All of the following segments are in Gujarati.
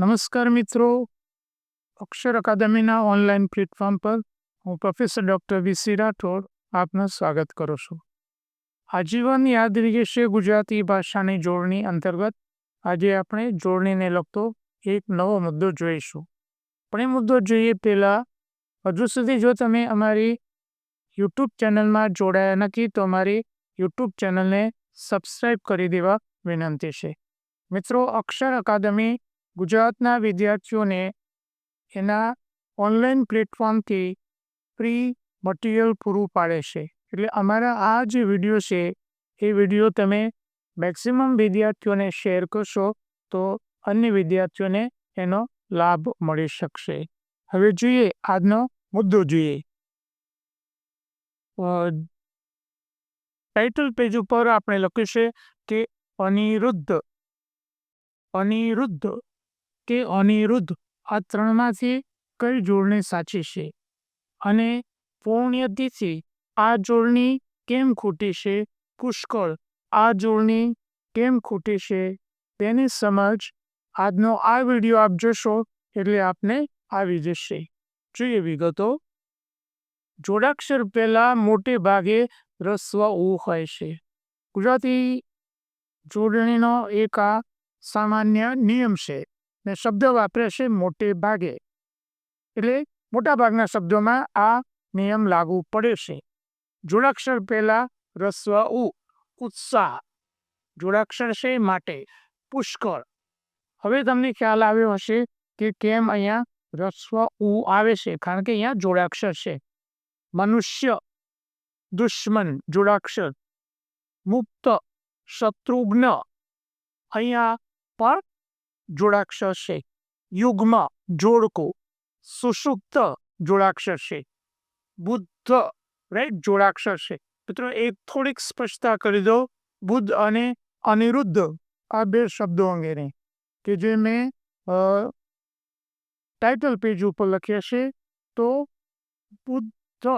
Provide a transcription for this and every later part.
નમસ્કાર મિત્રો. અક્ષર અકાદમીના ઓનલાઈન પ્લેટફોર્મ પર હું પ્રોફેસર ડૉક્ટર વીસી રાઠોડ આપનું સ્વાગત કરું છું. આજીવન યાદ રહેશે ગુજરાતી ભાષાની જોડણી અંતર્ગત. આજે આપણે જોડણીને લગતો એક નવો મુદ્દો જોઈશું. પણ એ મુદ્દો જોઈએ પહેલાં, હજુ સુધી જો તમે અમારી યુટ્યુબ ચેનલમાં જોડાયા નથી તો અમારી યુટ્યુબ ચેનલને સબસ્ક્રાઈબ કરી દેવા વિનંતી છે. મિત્રો, અક્ષર અકાદમી ગુજરાતના વિદ્યાર્થીઓને એના ઓનલાઈન પ્લેટફોર્મથી ફ્રી મટીરિયલ પૂરું પાડે છે. એટલે અમારા આ જે વીડિયો છે, એ વીડિયો તમે મેક્સિમમ વિદ્યાર્થીઓને શેર કરશો, તો અન્ય વિદ્યાર્થીઓને એનો લાભ મળી શકશે. હવે જોઈએ, આજનો મુદ્દો જોઈએ. ટાઇટલ પેજ ઉપર આપણે લખ્યું છે કે અનિરુદ્ધ. અનિરુદ્ધ. કે અનિરુદ્ધ આ ત્રણમાંથી કઈ જોડણી સાચી છે? અને પૌણ્યતિથિ આ જોડણી કેમ ખોટી છે? પુષ્કળ, આ જોડણી કેમ ખોટી છે? તેની સમજ આજનો આ વીડિયો આપ જોશો એટલે આપને આવી જશે. જોઈએ વિગતો. જોડાક્ષર પહેલા મોટે ભાગે રસ્વ ઉ હોય છે. ગુજરાતી જોડણીનો એક આ સામાન્ય નિયમ છે. ને શબ્દ વાપરે છે મોટે ભાગે. એટલે મોટાભાગના શબ્દોમાં આ નિયમ લાગુ પડે છે. જોડાક્ષર પહેલા રસ્વ ઉ, ઉત્સાહ. જોડાક્ષર છે માટે પુષ્કળ. હવે તમને ખ્યાલ આવ્યો હશે કે કેમ અહીંયા રસ્વ ઉ આવે છે, કારણ કે અહીંયા જોડાક્ષર છે. મનુષ્ય, દુશ્મન, જોડાક્ષર. મુક્ત, શત્રુઘ્ન. અહીંયા પણ જોડાક્ષર છે યુગ્મ જોડકો, સુષુપ્ત જોડાક્ષર છે બુદ્ધ રાઈટ જોડાક્ષર છે મિત્રો, એક થોડીક સ્પષ્ટતા કરી દો બુદ્ધ અને અનિરુદ્ધ, આ બે શબ્દો અંગેની, કે જે મેં ટાઇટલ પેજ ઉપર લખ્યા છે. તો બુદ્ધ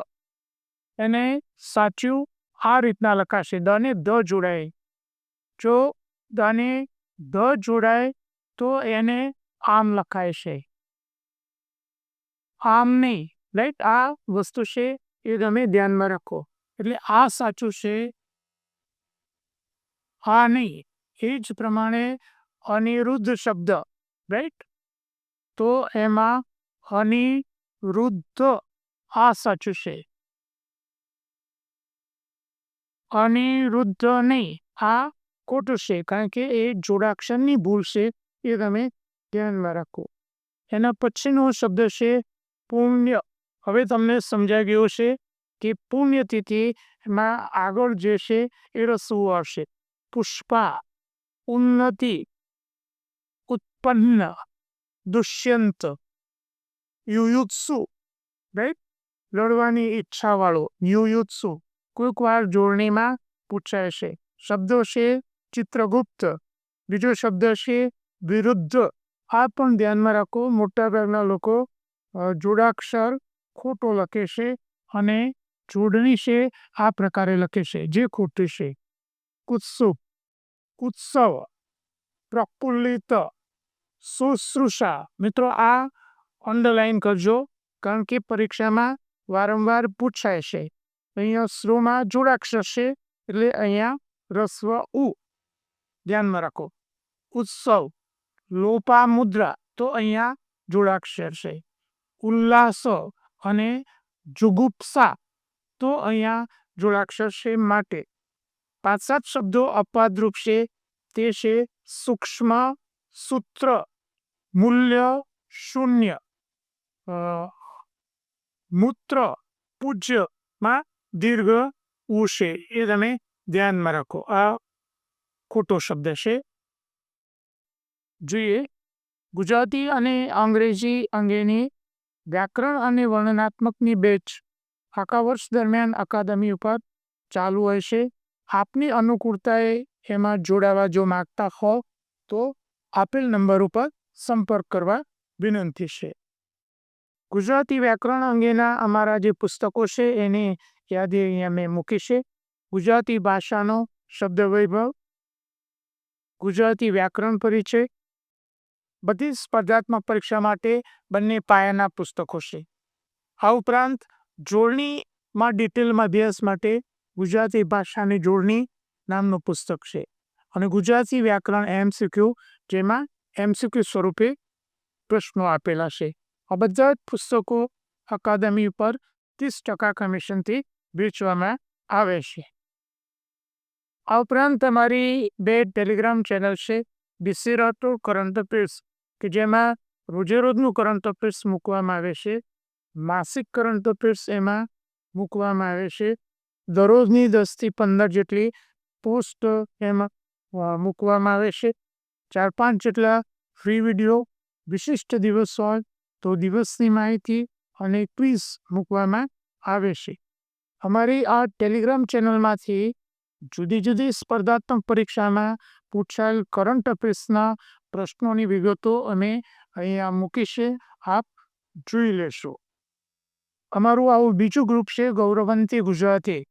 એને સાચું આ રીતના લખાશે. દ ને દ જોડાય. જો દને દ જોડાય તો એને આમ લખાય છે. આમ નહીં રાઈટ આ વસ્તુ છે એ તમે ધ્યાનમાં રાખો. એટલે આ સાચું છે, આ નહીં. એ જ પ્રમાણે અનિરુદ્ધ શબ્દ રાઈટ તો એમાં અનિરુદ્ધ, આ સાચું છે. અનિરુદ્ધ નહીં, આ ખોટું છે, કારણ કે એ જોડાક્ષરની ભૂલ છે. એ તમે ધ્યાનમાં રાખો. એના પછીનો શબ્દ છે પુણ્ય. હવે તમને સમજાઈ ગયો છે કે પુણ્યતિથિમાં આગળ જે છે એ રસવું આવશે? પુષ્પા, ઉન્નતિ, ઉત્પન્ન, દુષ્યંત, યુયુત્સુ રાઈટ લડવાની ઈચ્છાવાળો યુયુત્સુ. કોઈક વાર જોડણીમાં પૂછાય છે. શબ્દો છે ચિત્રગુપ્ત. બીજો શબ્દ છે વિરુદ્ધ આ પણ ધ્યાનમાં રાખો. મોટાભાગના લોકો જોડાક્ષર ખોટો લખે છે અને જોડણી છે આ પ્રકારે લખે છે. જે ખોટી છે. ઉત્સુક ઉત્સવ પ્રફુલ્લિત, શુશ્રુષા. મિત્રો, આ અંડરલાઈન કરજો, કારણ કે પરીક્ષામાં વારંવાર પૂછાય છે. અહીંયા સ્રોમાં જોડાક્ષર છે, એટલે અહીંયા રસ્વ ઉ. ધ્યાનમાં રાખો. ઉત્સવ લોપા મુદ્રા તો અહીંયા જોડાક્ષર છે. ઉલ્લાસ અને જુગુપ્સા તો અહીંયા જોડાક્ષર છે માટે. પાંચ સાત શબ્દો અપવાદરૂપ છે. તે છે સૂક્ષ્મ સૂત્ર, મૂલ્ય શૂન્ય મૂત્ર પૂજ્યમાં દીર્ઘ ઉ છે. એ તમે ધ્યાનમાં રાખો. આ ખોટો શબ્દ છે. જોઈએ. ગુજરાતી અને અંગ્રેજી અંગેની વ્યાકરણ અને વર્ણનાત્મકની બેચ આખા વર્ષ દરમિયાન અકાદમી ઉપર ચાલુ હોય આપની અનુકૂળતાએ એમાં જોડાવા જો માગતા હો, તો આપેલ નંબર ઉપર સંપર્ક કરવા વિનંતી છે. ગુજરાતી વ્યાકરણ અંગેના અમારા જે પુસ્તકો છે, એની યાદી અહીંયા મેં મૂકી છે. ગુજરાતી ભાષાનો શબ્દ વૈભવ ગુજરાતી વ્યાકરણ પરિચય બધી સ્પર્ધાત્મક પરીક્ષા માટે બંને પાયાના પુસ્તકો છે. આ ઉપરાંત જોડણીમાં ડિટેલમાં અભ્યાસ માટે ગુજરાતી ભાષાની જોડણી નામનું પુસ્તક છે અને ગુજરાતી વ્યાકરણ એમસીક્યુ જેમાં એમસીક્યુ સ્વરૂપે પ્રશ્નો આપેલા છે. આ બધા જ પુસ્તકો અકાદમી પર ત્રીસ ટકા કમિશનથી વેચવામાં આવે છે. આ ઉપરાંત તમારી બે ટેલિગ્રામ ચેનલ છે. બીસી રાઠોડ કરંટ અફેર્સ કે જેમાં રોજે રોજનું કરંટ અફેર્સ મૂકવામાં આવે છે, માસિક કરંટ અફેર્સ એમાં મૂકવામાં આવે છે, દરરોજની દસથી પંદર જેટલી પોસ્ટ એમાં મૂકવામાં આવે છે, ચાર પાંચ જેટલા ફ્રી વીડિયો, વિશિષ્ટ દિવસ હોય તો દિવસની માહિતી અને ક્વિઝ મૂકવામાં આવે છે. અમારી આ ટેલિગ્રામ ચેનલમાંથી જુદી જુદી સ્પર્ધાત્મક પરીક્ષામાં પૂછાયેલ કરંટ અફેર્સના પ્રશ્નોની વિગતો અમે અહીંયા મૂકીશે આપ જોઈ લેશો. અમારું આવું બીજું ગ્રુપ છે ગૌરવંતી ગુજરાતી,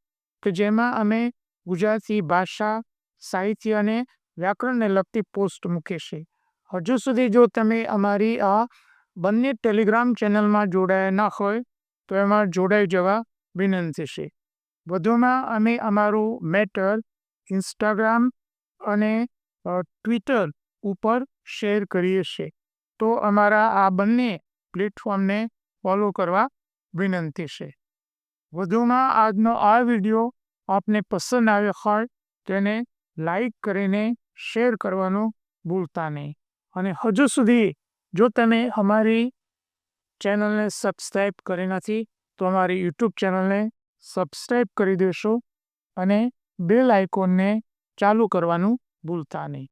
કે જેમાં અમે ગુજરાતી ભાષા, સાહિત્ય અને વ્યાકરણને લગતી પોસ્ટ મૂકી હજુ સુધી જો તમે અમારી આ બંને ટેલિગ્રામ ચેનલમાં જોડાયા ના હોય, તો એમાં જોડાઈ જવા વિનંતી છે. વધુમાં અમે અમારું મેટર, ઇન્સ્ટાગ્રામ અને ટ્વિટર ઉપર શેર કરીએ છીએ. તો અમારા આ બંને પ્લેટફોર્મને ફોલો કરવા વિનંતી છે. વધુમાં આજનો આ વીડિયો આપને પસંદ આવ્યો હોય તેને લાઈક કરીને શેર કરવાનું ભૂલતા નહીં. અને હજુ સુધી જો તમે અમારી ચેનલને સબસ્ક્રાઈબ કરી નથી, તો અમારી યુટ્યુબ ચેનલને સબસ્ક્રાઈબ કરી દેશો અને બેલ આઇકોનને ચાલુ કરવાનું ભૂલતા નહીં.